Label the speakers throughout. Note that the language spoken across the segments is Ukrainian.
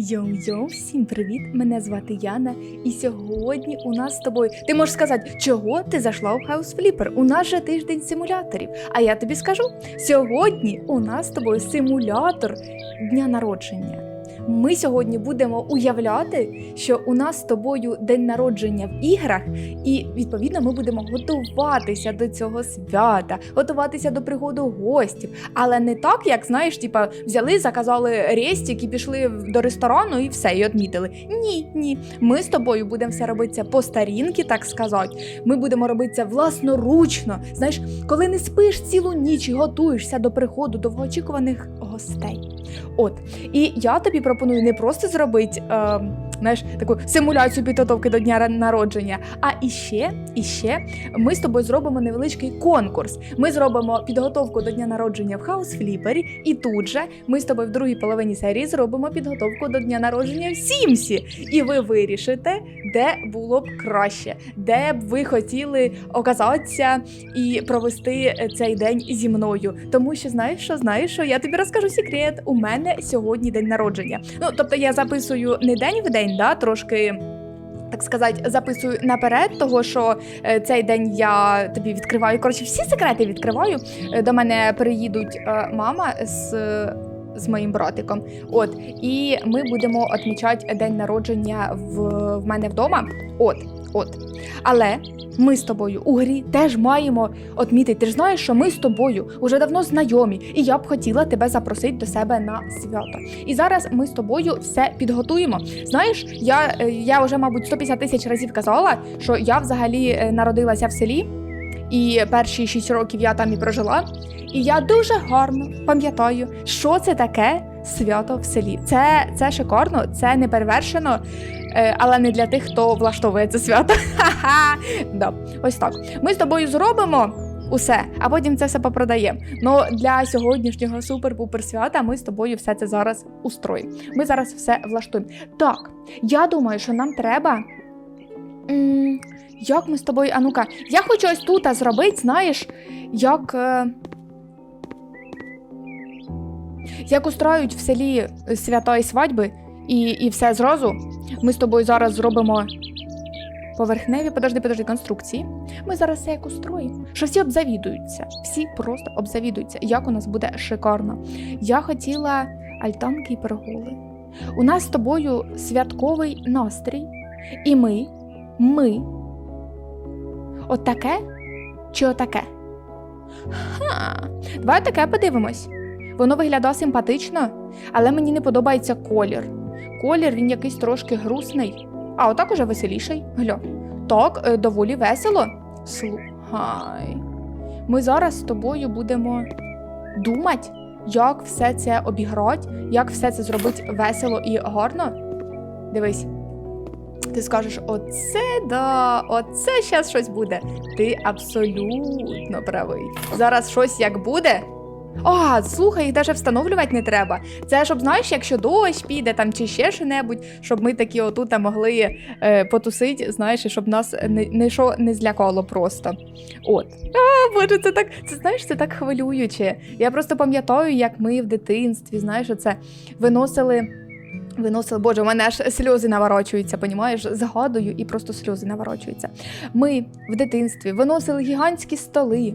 Speaker 1: Йоу-йоу, всім привіт! Мене звати Яна, і сьогодні у нас з тобою. Ти можеш сказати, чого ти зайшла в House Flipper? У нас же тиждень симуляторів. А я тобі скажу: сьогодні у нас з тобою симулятор дня народження. Ми сьогодні будемо уявляти, що у нас з тобою день народження в іграх, і відповідно ми будемо готуватися до цього свята, готуватися до пригоду гостів. Але не так, як знаєш, типа взяли, заказали рестик і пішли до ресторану і все, і відмітили. Ні, ні. Ми з тобою будемо все робити по старінки, так сказати. Ми будемо робити це власноручно. Знаєш, коли не спиш цілу ніч і готуєшся до приходу довгоочікуваних гостей. От і я тобі пропоную не просто зробити. Е, Знаєш, таку симуляцію підготовки до дня народження. А іще, іще ми з тобою зробимо невеличкий конкурс. Ми зробимо підготовку до дня народження в Хаус Фліпері, і тут же ми з тобою в другій половині серії зробимо підготовку до дня народження в Сімсі. І ви вирішите, де було б краще, де б ви хотіли оказатися і провести е, цей день зі мною. Тому що знаєш, що знаєш, що я тобі розкажу секрет. У мене сьогодні день народження. Ну тобто я записую не день в день, да, трошки. Так сказати, записую наперед, того що е, цей день я тобі відкриваю. Коротше, всі секрети відкриваю. Е, До мене приїдуть е, мама з, з моїм братиком. От, і ми будемо відмічати день народження в, в мене вдома. От, от. Але ми з тобою у грі теж маємо відмітити. Ти ж знаєш, що ми з тобою вже давно знайомі, і я б хотіла тебе запросити до себе на свято. І зараз ми з тобою все підготуємо. Знаєш, я, е, я вже, мабуть, 150 тисяч разів казала, що я взагалі е, народилася в селі, і перші 6 років я там і прожила. І я дуже гарно пам'ятаю, що це таке свято в селі. Це, це шикарно, це не перевершено, е, але не для тих, хто влаштовує це свято. Ха-ха! Да. Ось так. Ми з тобою зробимо. Усе, а потім це все попродаємо. Ну для сьогоднішнього супер-пупер свята ми з тобою все це зараз устроїмо. Ми зараз все влаштуємо. Так, я думаю, що нам треба. М, як ми з тобою, а ну-ка, я хочу ось тут зробити, знаєш, як. Е... Як устроюють в селі свята і свадьби, і, і все зразу. Ми з тобою зараз зробимо поверхневі, подожди, подожди, конструкції. Ми зараз все як устроїмо, що всі обзавідуються, всі просто обзавідуються, як у нас буде шикарно. Я хотіла альтанки і перголи. У нас з тобою святковий настрій, і ми, ми. Отаке чи отаке? Ха, давай таке подивимось. Воно виглядає симпатично, але мені не подобається колір. Колір він якийсь трошки грустний, а отак уже веселіший. Гля. Так, е, доволі весело. Слухай. Ми зараз з тобою будемо думати, як все це обіграти, як все це зробити весело і гарно. Дивись. Ти скажеш, оце да, оце зараз щось буде. Ти абсолютно правий. Зараз щось як буде. А, слухай, їх навіть встановлювати не треба. Це щоб знаєш, якщо дощ піде там чи ще що-небудь, щоб ми такі отут могли е, потусити, знаєш, і щоб нас не, не, що не злякало просто. От. А, боже, це так, це знаєш, це так хвилююче. Я просто пам'ятаю, як ми в дитинстві, знаєш, оце виносили. Виносили, боже, у мене аж сльози наворочуються, понімаєш? Згадую і просто сльози наворочуються. Ми в дитинстві виносили гігантські столи,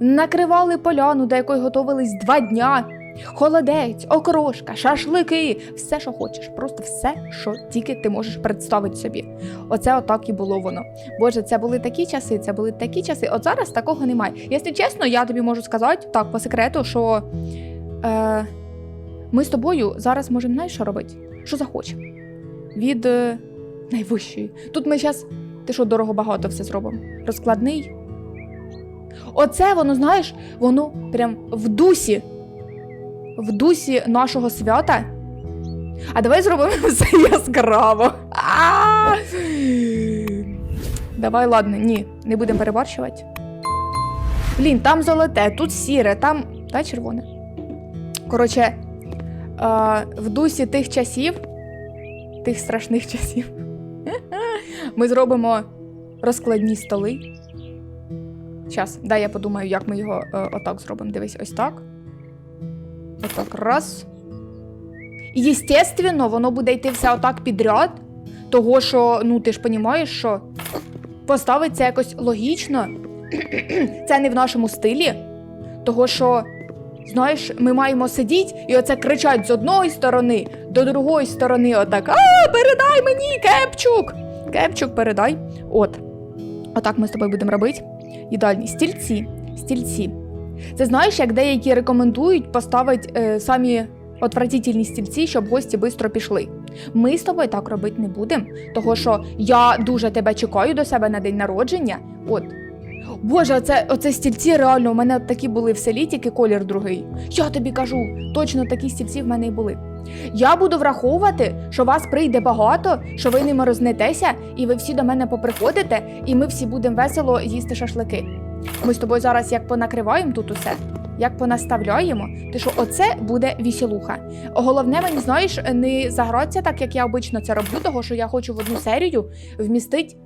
Speaker 1: накривали поляну, до якої готувались два дня. Холодець, окрошка, шашлики, все, що хочеш, просто все, що тільки ти можеш представити собі. Оце отак і було воно. Боже, це були такі часи, це були такі часи. От зараз такого немає. Якщо чесно, я тобі можу сказати так по секрету, що е, ми з тобою зараз можемо знаєш, що робити? Що захочемо. Від е, найвищої. Тут ми зараз. Ти що, дорого багато все зробимо? Розкладний. Оце воно, знаєш, воно прям в дусі. В дусі нашого свята. А давай зробимо все яскраво. Давай, ладно, ні, не будемо перебарщувати. Блін, там золоте, тут сіре, там. Та червоне. Коротше, е, в дусі тих часів, тих страшних часів, ми зробимо розкладні столи. Щас, дай я подумаю, як ми його е, отак зробимо. Дивись, ось так. Отак, раз. І, єстественно, воно буде йти все отак підряд. Того, що, ну ти ж розумієш, що поставиться якось логічно. Це не в нашому стилі. Того, що, знаєш, ми маємо сидіти і оце кричать з одної сторони до другої сторони, отак: А, передай мені, кепчук! Кепчук, передай. От. Отак ми з тобою будемо робити. І далі. Стільці. Стільці. Це знаєш, як деякі рекомендують поставити е, самі отвратительні стільці, щоб гості швидко пішли. Ми з тобою так робити не будемо, того що я дуже тебе чекаю до себе на день народження. От. Боже, оце, оце стільці реально, у мене такі були в селі, тільки колір другий. Я тобі кажу, точно такі стільці в мене і були. Я буду враховувати, що вас прийде багато, що ви не морознетеся, і ви всі до мене поприходите, і ми всі будемо весело їсти шашлики. Ми з тобою зараз як понакриваємо тут усе, як понаставляємо, ти що оце буде вісілуха. Головне, мені знаєш, не загратися так, як я обично це роблю, того що я хочу в одну серію вмістити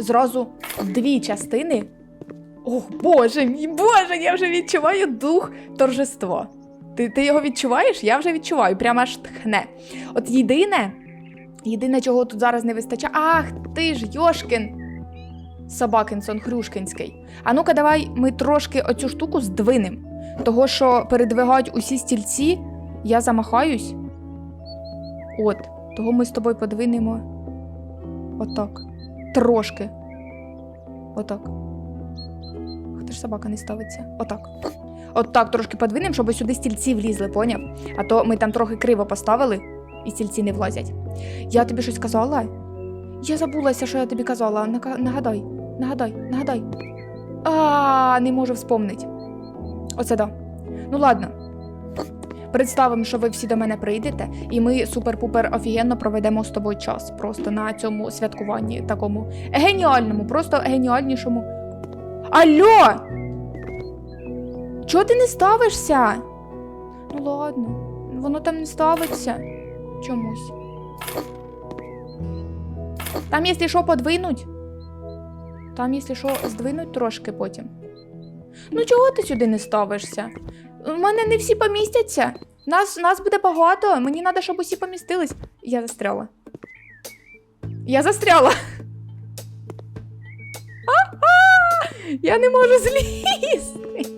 Speaker 1: зразу дві частини. Ох, боже мій, боже, я вже відчуваю дух торжества. Ти, ти його відчуваєш? Я вже відчуваю, прямо аж тхне. От єдине, єдине, чого тут зараз не вистачає. Ах, ти ж, Йошкін! Собакинсон Хрюшкінський. А ну-ка, давай ми трошки оцю штуку здвинем. Того, що передвигають усі стільці, я замахаюсь. От, того ми з тобою подвинемо. Отак. Трошки. Отак. Ти ж собака не ставиться. Отак. От так трошки подвинемо, щоб сюди стільці влізли, поняв? А то ми там трохи криво поставили, і стільці не влазять. Я тобі щось казала? Я забулася, що я тобі казала. Нага- Нагадай, нагадай, нагадай. А, не можу вспомнити. Оце да. Ну ладно. Представимо, що ви всі до мене прийдете, і ми супер-пупер офігенно проведемо з тобою час. Просто на цьому святкуванні такому геніальному, просто геніальнішому. Алло! Чого ти не ставишся? Ну ладно, воно там не ставиться чомусь. Там, якщо що, подвинуть. Там, якщо що, здвинуть трошки потім. Ну чого ти сюди не ставишся? У мене не всі помістяться. Нас, нас буде багато. Мені треба, щоб усі помістились. Я застряла. Я застряла. Я не можу злізти.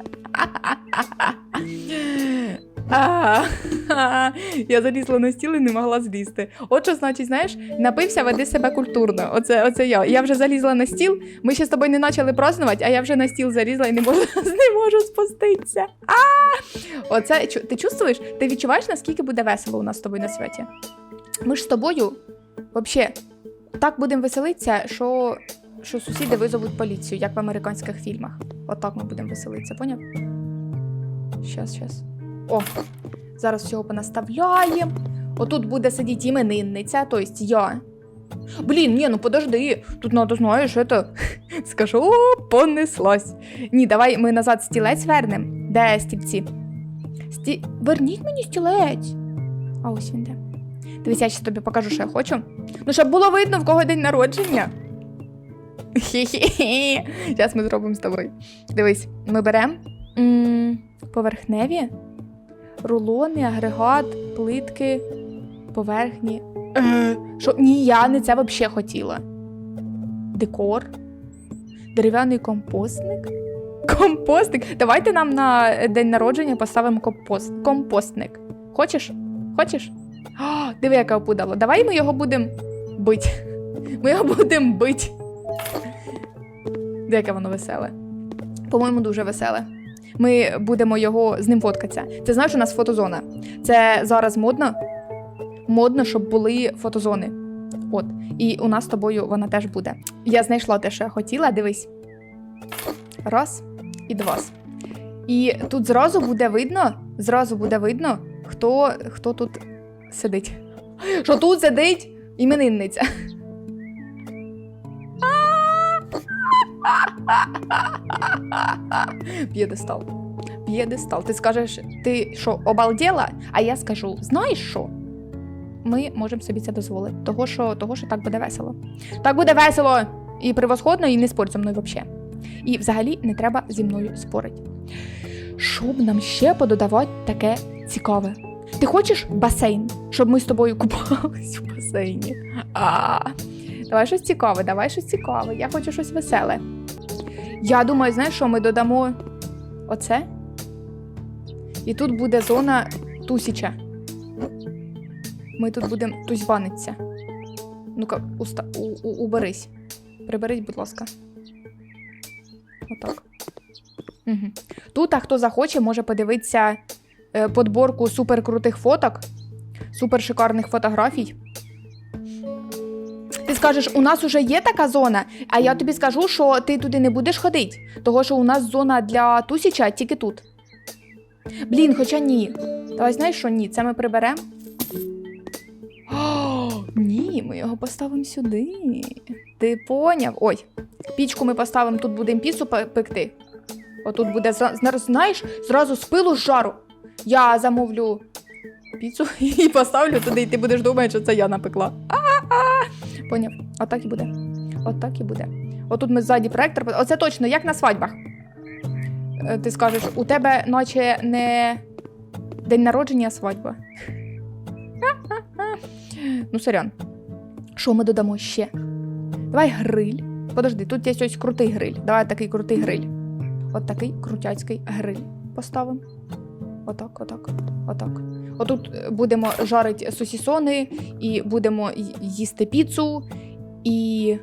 Speaker 1: Я залізла на стіл і не могла злізти. От що значить, знаєш, напився, веди себе культурно. Оце, оце я. Я вже залізла на стіл. Ми ще з тобою не почали празднувати, а я вже на стіл залізла і не можу, не можу спуститися. А! Оце ти чувствуєш? Ти відчуваєш, наскільки буде весело у нас з тобою на святі? Ми ж з тобою, взагалі, так будемо веселитися, що, що сусіди визовуть поліцію, як в американських фільмах. Отак ми будемо веселитися, поняв? Щас, щас. О, зараз всього понаставляємо. Отут буде сидіти іменинниця, тобто я. Блін, ні, ну подожди, тут надо, знаєш, это... Скажу, о. Ні, давай ми назад стілець вернемо. Де стільці? Сті... Верніть мені стілець. А ось він де. Дивись, я ще тобі покажу, що я хочу. Ну, щоб було видно, в кого день народження. Хі-хі-хі. Зараз ми зробимо з тобою. Дивись, ми беремо поверхневі, рулони, агрегат, плитки, поверхні. Е, Що? Ні, я не це взагалі хотіла. Декор. Дерев'яний компостник. Компостник. Давайте нам на день народження поставимо компост... компостник. Хочеш? Хочеш? О, диви, яке опудало. Давай ми його будемо бити. Ми його будемо бити. Де яке воно веселе. По-моєму, дуже веселе. Ми будемо його з ним фоткатися. Це знаєш, у нас фотозона. Це зараз модно. Модно, щоб були фотозони. От. І у нас з тобою вона теж буде. Я знайшла те, що я хотіла. Дивись. Раз і два. І тут зразу буде видно, зразу буде видно, хто, хто тут сидить. Що тут сидить іменинниця. П'єдестал. П'єдестал. Ти скажеш, ти що, обалдела? А я скажу: знаєш що? Ми можемо собі це дозволити. Того, що, того, що так буде весело. Так буде весело і превосходно, і не спорь зі мною взагалі. І взагалі не треба зі мною спорити. Що б нам ще пододавати таке цікаве? Ти хочеш басейн? щоб ми з тобою купались у басейні. А, давай щось цікаве, давай щось цікаве. Я хочу щось веселе. Я думаю, знаєш, що ми додамо оце? І тут буде зона тусіча. Ми тут будемо тузьбаниться. Ну-ка, уста... у, у, уберись. Приберись, будь ласка. Отак. Угу. Тут, а хто захоче, може подивитися е, подборку суперкрутих фоток, супершикарних фотографій. Скажеш, у нас уже є така зона, а я тобі скажу, що ти туди не будеш ходити, того що у нас зона для тусіча тільки тут. Блін, хоча ні. Давай знаєш що ні, це ми приберемо. Ні, ми його поставимо сюди. Ти поняв? Ой, пічку ми поставимо, тут будемо піцу пекти. Отут буде, знаєш, зразу з пилу з жару. Я замовлю піцу і поставлю туди, і ти будеш думати, що це я напекла. А-а-а. Поняв? Отак і буде. Отак і буде. Отут ми ззаді проектор. Оце точно, як на свадьбах. Е, Ти скажеш, у тебе наче не день народження, а свадьба. ну, сорян. Що ми додамо ще? Давай гриль. Подожди, тут є ось крутий гриль. Давай такий крутий гриль. От такий крутяцький гриль поставимо. Отак, отак, отак. Отут е, будемо жарити сосісони, і будемо їсти піцу, і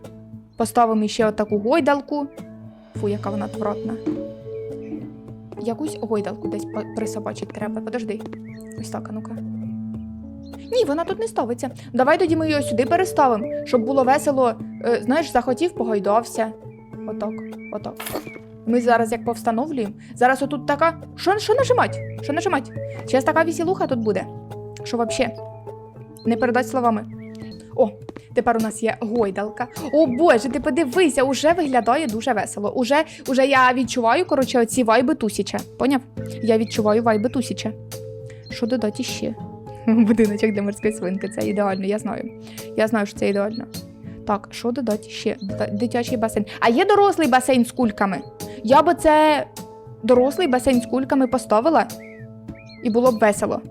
Speaker 1: поставимо ще отаку гойдалку. Фу, яка вона отвратна. Якусь гойдалку десь присобачити треба. Подожди. Ось так, а ну-ка. Ні, вона тут не ставиться. Давай тоді ми її сюди переставимо, щоб було весело. Е, знаєш, захотів, погойдався. Отак, отак. Ми зараз як повстановлюємо. Зараз отут така. Що, що нажимать? Що нажимать? Зараз така веселуха тут буде. Що вообще? Не передать словами. О, тепер у нас є гойдалка. О боже, ти подивися, уже виглядає дуже весело. Уже, уже я відчуваю, коротше, оці вайби тусіча. Поняв? Я відчуваю вайби тусіча. Що додати ще? Будиночок для морської свинки. Це ідеально, я знаю. Я знаю, що це ідеально. Так, що додати ще? Дитячий басейн. А є дорослий басейн з кульками? Я би це дорослий басейн з кульками поставила, і було б весело.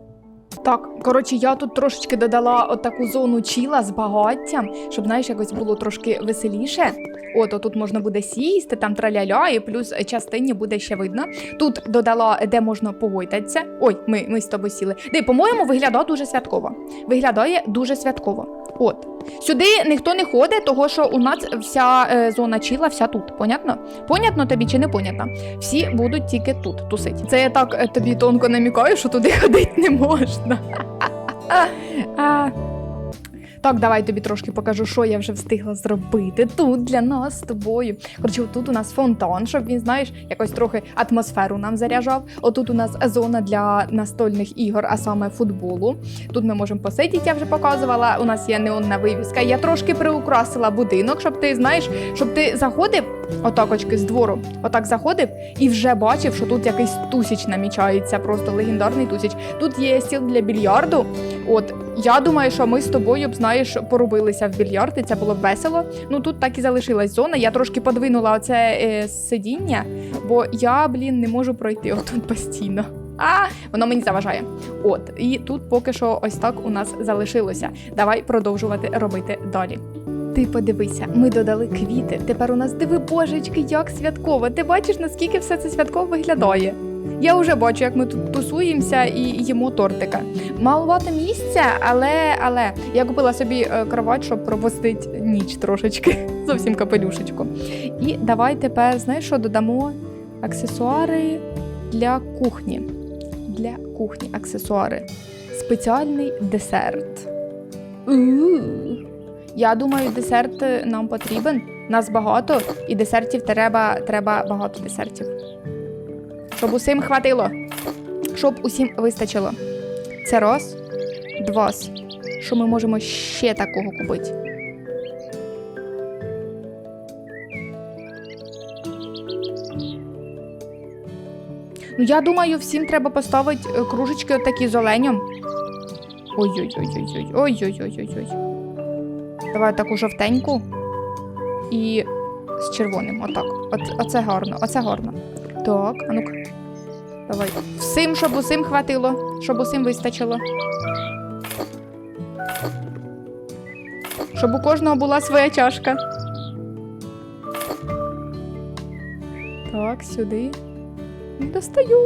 Speaker 1: Так, коротше, я тут трошечки додала отаку зону чіла з багаттям, щоб, знаєш, якось було трошки веселіше. От, отут можна буде сісти, там траля-ля, і плюс частині буде ще видно. Тут додала, де можна погойдатися. Ой, ми, ми з тобою сіли. Де, по-моєму, виглядає дуже святково. Виглядає дуже святково. От. Сюди ніхто не ходить, того що у нас вся е, зона чіла, вся тут. Понятно? Понятно тобі чи не понятно? Всі будуть тільки тут тусити. Це я так е, тобі тонко намікаю, що туди ходити не можна. Так, давай тобі трошки покажу, що я вже встигла зробити тут для нас з тобою. Коротше, тут у нас фонтан, щоб він, знаєш, якось трохи атмосферу нам заряджав. Отут у нас зона для настольних ігор, а саме футболу. Тут ми можемо посидіти, я вже показувала. У нас є неонна вивіска. Я трошки приукрасила будинок, щоб ти знаєш, щоб ти заходив отак очки з двору, отак заходив і вже бачив, що тут якийсь тусіч намічається, просто легендарний тусіч. Тут є стіл для більярду. От я думаю, що ми з тобою б знаєш порубилися в більярд, і це було б весело. Ну тут так і залишилась зона. Я трошки подвинула оце е, сидіння, бо я, блін, не можу пройти отут постійно. А, воно мені заважає. От, і тут поки що ось так у нас залишилося. Давай продовжувати робити далі. Ти подивися, ми додали квіти. Тепер у нас диви божечки, як святково. Ти бачиш, наскільки все це святково виглядає. Я вже бачу, як ми тут тусуємося і їмо тортика. Малувато місця, але але я купила собі е, кровать, щоб пропустити ніч трошечки. Зовсім капелюшечку. І давай тепер, знаєш, що додамо аксесуари для кухні. Для кухні аксесуари. Спеціальний десерт. У-у-у. Я думаю, десерт е, нам потрібен. Нас багато, і десертів треба, треба багато десертів. Щоб усім хватило. Щоб усім вистачило. Це раз, два. Що ми можемо ще такого купити? Ну, я думаю, всім треба поставити е, кружечки отакі з оленем. Ой-ой-ой-ой-ой. Давай таку жовтеньку і з червоним. Отак. Оце, оце гарно, оце гарно. Так, а ну-ка. Давай. Всім, щоб усім хватило, щоб усім вистачило. Щоб у кожного була своя чашка. Так, сюди. Достаю.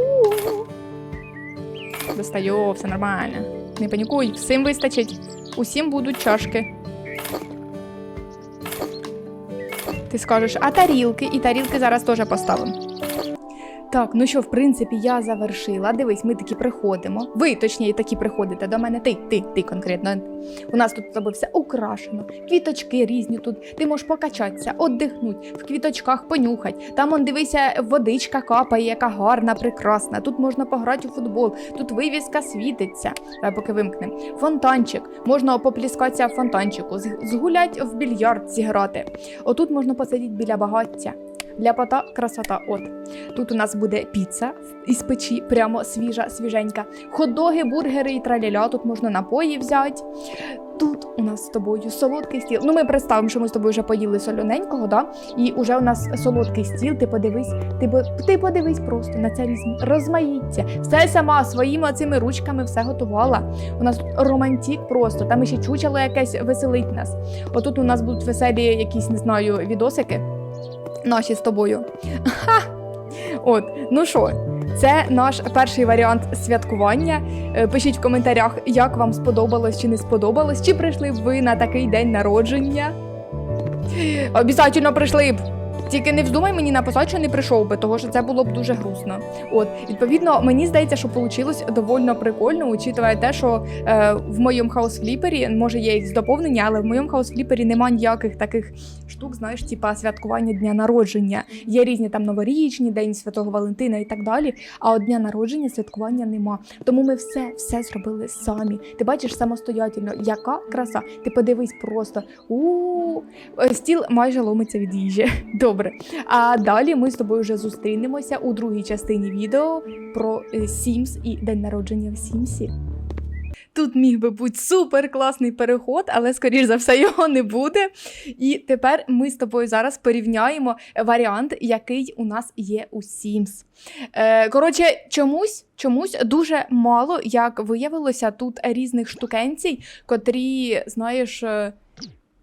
Speaker 1: Достаю, все нормально. Не панікуй, всім вистачить. Усім будуть чашки. Ти скажеш, а тарілки? І тарілки зараз теж поставимо. Так, ну що, в принципі, я завершила. Дивись, ми такі приходимо. Ви, точніше, такі приходите до мене. Ти, ти, ти конкретно. У нас тут з тобою все украшено. Квіточки різні тут. Ти можеш покачатися, отдихнути, в квіточках понюхати. Там, он, дивися, водичка капає, яка гарна, прекрасна. Тут можна пограти у футбол, тут вивіска світиться. Давай поки вимкнемо. Фонтанчик. Можна попліскатися в фонтанчику, згулять в більярд зіграти. Отут можна посидіти біля багаття. Ляпота, красота. От. Тут у нас буде піца із печі, прямо свіжа, свіженька. Хот-доги, бургери і траляля. Тут можна напої взяти. Тут у нас з тобою солодкий стіл. Ну, ми представимо, що ми з тобою вже поїли солоненького, да? І вже у нас солодкий стіл. Ти подивись, ти, ти подивись просто на це розмаїття. Все сама своїми цими ручками все готувала. У нас тут романтик просто. Там ще чучело якесь веселить нас. Отут у нас будуть веселі якісь, не знаю, відосики. Наші з тобою. Ха! От, ну що, це наш перший варіант святкування. Е, Пишіть в коментарях, як вам сподобалось чи не сподобалось, чи прийшли б ви на такий день народження. Обязательно прийшли б. Тільки не вздумай мені написати, що не прийшов би, того що це було б дуже грустно. От, відповідно, мені здається, що вийшло доволі прикольно, учитывая те, що е, в моєму хаус-фліпері, може є якісь доповнення, але в моєму хаус-фліпері нема ніяких таких штук, знаєш, типа святкування дня народження. Є різні там новорічні, День Святого Валентина і так далі. А от дня народження святкування нема. Тому ми все, все зробили самі. Ти бачиш самостоятельно, яка краса. Ти подивись просто. у стіл майже ломиться від їжі. Добре. А далі ми з тобою вже зустрінемося у другій частині відео про е, Sims і день народження в Сімсі. Тут міг би бути супер класний переход, але скоріш за все його не буде. І тепер ми з тобою зараз порівняємо варіант, який у нас є у Sims. Е, коротше, чомусь, чомусь дуже мало, як виявилося, тут різних штукенцій, котрі, знаєш, е,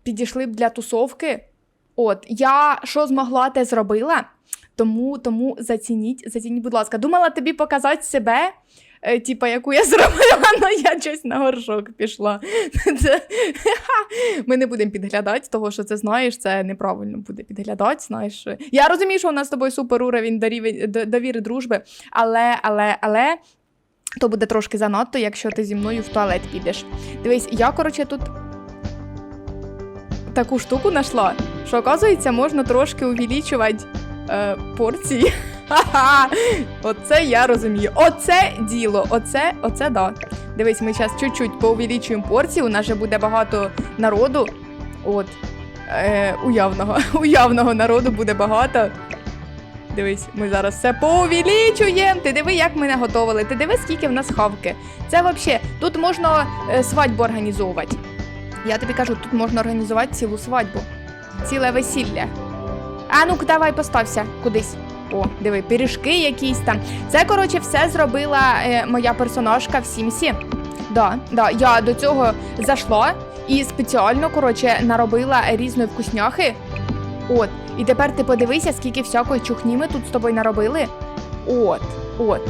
Speaker 1: підійшли б для тусовки. От, я що змогла, те зробила. Тому, тому зацініть, зацініть, будь ласка. Думала тобі показати себе, е, типа, яку я зробила, але я щось на горшок пішла. Це... Ми не будемо підглядати, того що це знаєш, це неправильно буде підглядати. Знаєш. Я розумію, що у нас з тобою супер уровень довіри, дружби, але, але, але. То буде трошки занадто, якщо ти зі мною в туалет підеш. Дивись, я, коротше, тут таку штуку знайшла, що, оказується, можна трошки увеличувати е, порції. Оце я розумію. Оце діло. Оце, оце да. Дивись, ми зараз чуть-чуть поувеличуємо порції, у нас вже буде багато народу. От. Е, уявного. Уявного народу буде багато. Дивись, ми зараз все поувеличуємо. Ти диви, як ми наготовили. Ти диви, скільки в нас хавки. Це взагалі, тут можна е, свадьбу організовувати. Я тобі кажу, тут можна організувати цілу свадьбу, ціле весілля. А ну-ка, давай постався кудись. О, диви, пиріжки якісь там. Це, коротше, все зробила е, моя персонажка в Сімсі. Да, да, я до цього зайшла і спеціально, коротше, наробила різної вкусняхи. От. І тепер ти подивися, скільки всякої чухні ми тут з тобою наробили. От, от.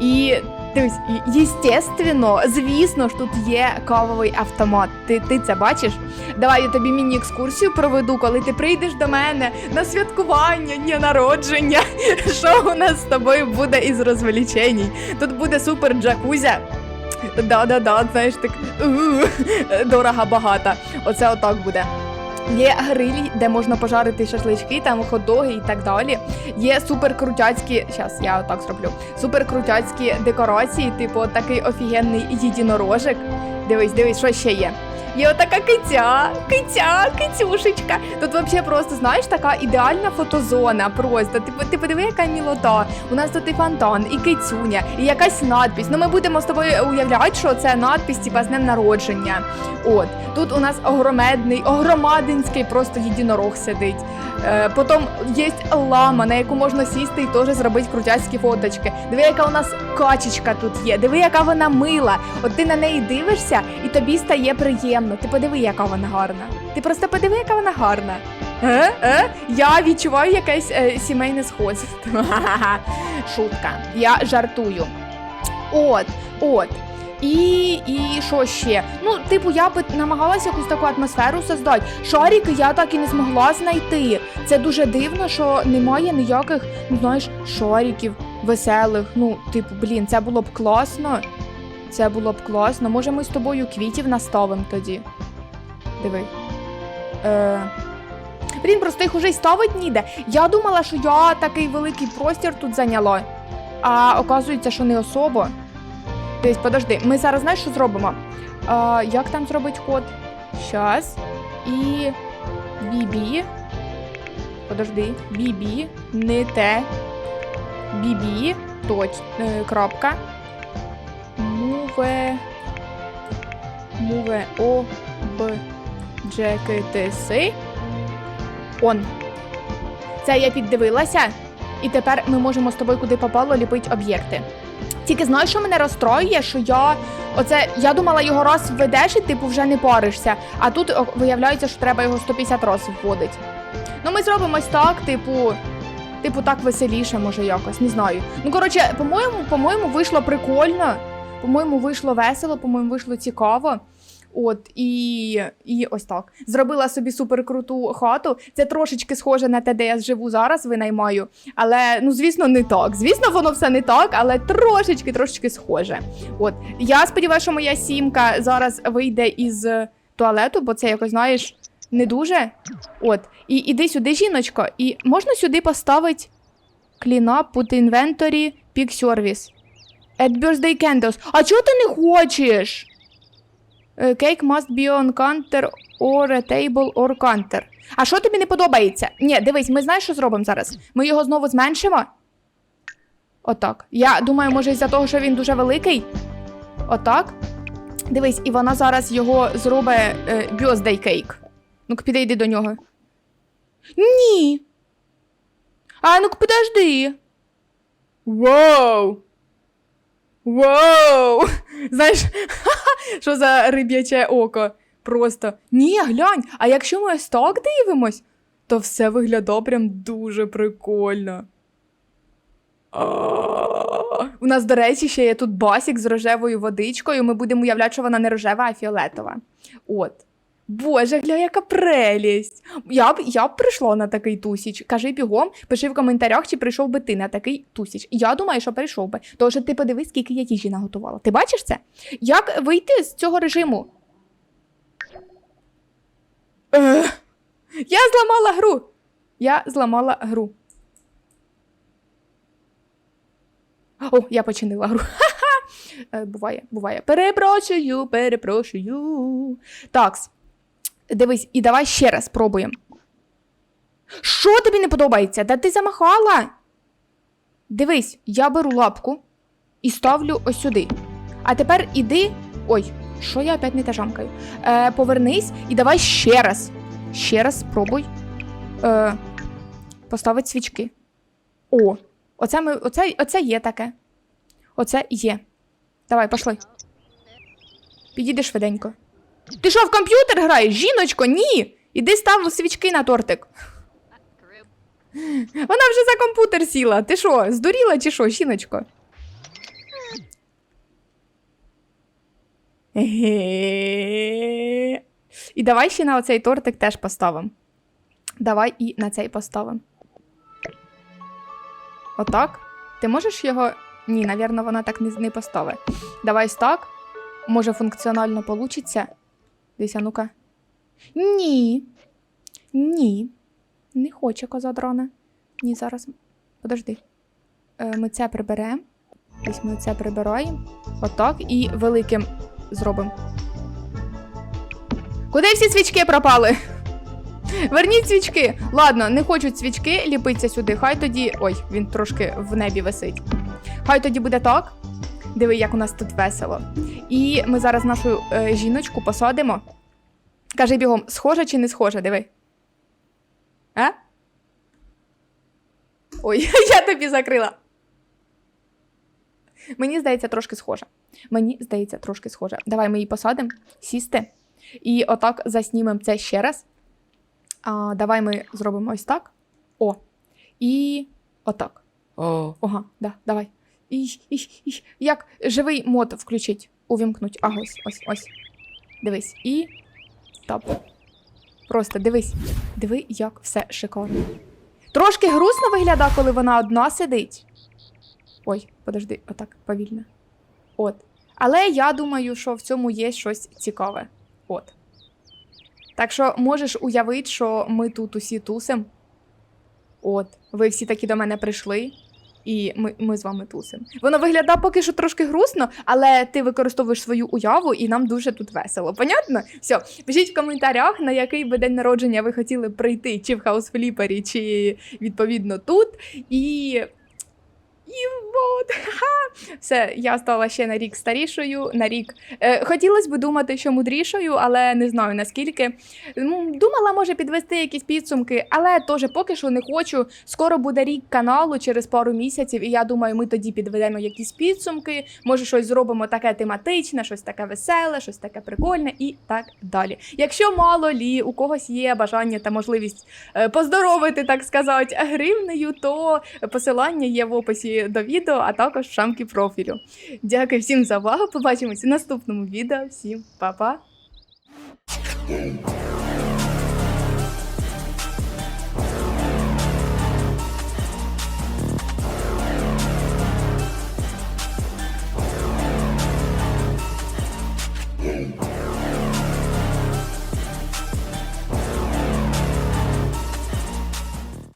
Speaker 1: І дивись, і- естественно, звісно ж, тут є кавовий автомат. Ти, ти це бачиш? Давай я тобі міні-екскурсію проведу, коли ти прийдеш до мене на святкування, дня народження. Що у нас з тобою буде із розвеличень? Тут буде супер джакузя. Да-да-да, знаєш, так у, дорого багато. Оце отак буде. Є грилі, де можна пожарити шашлички, там хот-доги і так далі. Є суперкрутяцькі, зараз я отак зроблю. Суперкрутяцькі декорації, типу такий офігенний єдинорожик. Дивись, дивись, що ще є. Є отака киця, киця, кицюшечка. Тут взагалі просто, знаєш, така ідеальна фотозона. Просто ти, ти подиви, яка мілота. У нас тут і фонтан, і кицюня, і якась надпись. Ну ми будемо з тобою уявляти, що це надпись, типа з днем народження. От тут у нас огромедний, огромадинський просто єдинорог сидить. Е, потім є лама, на яку можна сісти і теж зробити крутяцькі фоточки. Диви, яка у нас качечка тут є. Диви, яка вона мила. От ти на неї дивишся, і тобі стає приємно. Приємно. Ти подиви, яка вона гарна. Ти просто подиви, яка вона гарна. Е? Е? Я відчуваю якесь е, сімейне сходство. Шутка. Я жартую. От, от. І, і що ще? Ну, типу, я би намагалася якусь таку атмосферу создати. Шарики я так і не змогла знайти. Це дуже дивно, що немає ніяких, ну знаєш, шариків веселих. Ну, типу, блін, це було б класно. Це було б класно. Може, ми з тобою квітів наставимо тоді. Диви. Е... Блін, просто їх уже й ставить ніде. Я думала, що я такий великий простір тут зайняла. А оказується, що не особо. Дивись, подожди, ми зараз знаєш, що зробимо? А, як там зробить код? Щас. І. Бібі. Подожди. Бібі. Не те. Бібі. Точ. Е, крапка. Муве. Муве о б джекетеси. Он. Це я піддивилася. І тепер ми можемо з тобою куди попало ліпити об'єкти. Тільки знаєш, що мене розстроює, що я. Оце я думала, його раз введеш і типу вже не паришся. А тут виявляється, що треба його 150 разів вводити. Ну, ми зробимо ось так, типу. Типу, так веселіше, може, якось, не знаю. Ну, коротше, по-моєму, по-моєму, вийшло прикольно. По-моєму, вийшло весело, по-моєму, вийшло цікаво. От, і, і ось так. Зробила собі суперкруту хату. Це трошечки схоже на те, де я живу зараз, винаймаю. Але, ну, звісно, не так. Звісно, воно все не так, але трошечки, трошечки схоже. От. Я сподіваюся, що моя сімка зараз вийде із туалету, бо це якось, знаєш, не дуже. От. І іди сюди, жіночко, і можна сюди поставити up, put inventory, pick service. At birthday candles. А чого ти не хочеш? Е, Cake must be on counter or a table or counter. А що тобі не подобається? Ні, дивись, ми знаєш, що зробимо зараз? Ми його знову зменшимо. Отак. Я думаю, може, із-за того, що він дуже великий. Отак. Дивись, і вона зараз його зробить е, birthday cake. Ну-ка, підійди до нього. Ні. А ну-ка, подожди. Вау! Вау! Знаєш, що за риб'яче око? Просто. Ні, глянь, а якщо ми ось так дивимось, то все виглядає прям дуже прикольно. У нас, до речі, ще є тут басік з рожевою водичкою. Ми будемо уявляти, що вона не рожева, а фіолетова. От. Боже, гля, яка прелість! Я б я б прийшла на такий тусіч. Кажи бігом, пиши в коментарях, чи прийшов би ти на такий тусіч. Я думаю, що прийшов би. Що ти подивись, скільки я їжі наготувала. Ти бачиш це? Як вийти з цього режиму? Е, я зламала гру. Я зламала гру. О, я починила гру. Ха-ха. Е, Буває, буває. Перепрошую, перепрошую. Такс. Дивись, і давай ще раз пробуємо. Що тобі не подобається? Да ти замахала? Дивись, я беру лапку і ставлю ось сюди. А тепер іди. Ой, що я опять не те жамкаю? Е, повернись і давай ще раз. Ще раз спробуй е, поставити свічки. О, оце, ми, оце, оце є таке. Оце є. Давай, пошли. Підійди швиденько. Ти що в комп'ютер граєш, жіночко? Ні! Іди став свічки на тортик. Вона вже за комп'ютер сіла. Ти що, здуріла чи що, жіночко? І давай ще на оцей тортик теж поставимо. Давай і на цей поставимо. Отак. Ти можеш його. Ні, навірно, вона так не, поставить. Давай так. Може, функціонально получиться. Ну-ка. Ні. Ні. Не хоче коза дрона. Ні, зараз. Подожди. Е, ми це приберемо. Ось ми це прибираємо. Отак. І великим зробимо. Куди всі свічки пропали? Верніть свічки. Ладно, не хочуть свічки ліпитися сюди. Хай тоді. Ой, він трошки в небі висить. Хай тоді буде так. Диви, як у нас тут весело. І ми зараз нашу е, жіночку посадимо. Кажи бігом, схожа чи не схожа, диви. А? Ой, я тобі закрила. Мені здається, трошки схожа. Мені здається, трошки схожа. Давай ми її посадимо. Сісти. І отак заснімемо це ще раз. А, давай ми зробимо ось так. О. І отак.
Speaker 2: О,
Speaker 1: Ага, да, давай. Іщ. Як живий мод включить, увімкнуть. Ага, ось, ось, ось. Дивись. І. Тап. Просто дивись. Диви, як все шикарно. Трошки грустно виглядає, коли вона одна сидить. Ой, подожди, отак, повільно. От. Але я думаю, що в цьому є щось цікаве. От. Так що можеш уявити, що ми тут усі тусим. От, ви всі такі до мене прийшли, і ми, ми з вами тусимо. Воно виглядає поки що трошки грустно, але ти використовуєш свою уяву, і нам дуже тут весело. Понятно? Все, пишіть в коментарях, на який би день народження ви хотіли прийти, чи в Хаус Фліпері, чи відповідно тут. І. І от! Все, я стала ще на рік старішою, на рік. Е, хотілося б думати, що мудрішою, але не знаю наскільки. Думала, може підвести якісь підсумки, але теж поки що не хочу. Скоро буде рік каналу через пару місяців, і я думаю, ми тоді підведемо якісь підсумки. Може, щось зробимо таке тематичне, щось таке веселе, щось таке прикольне і так далі. Якщо мало лі, у когось є бажання та можливість е, поздоровити, так сказати, гривнею, то посилання є в описі до відео, а також в шамки профілю. Дякую всім за увагу. Побачимось у наступному відео. Всім па-па!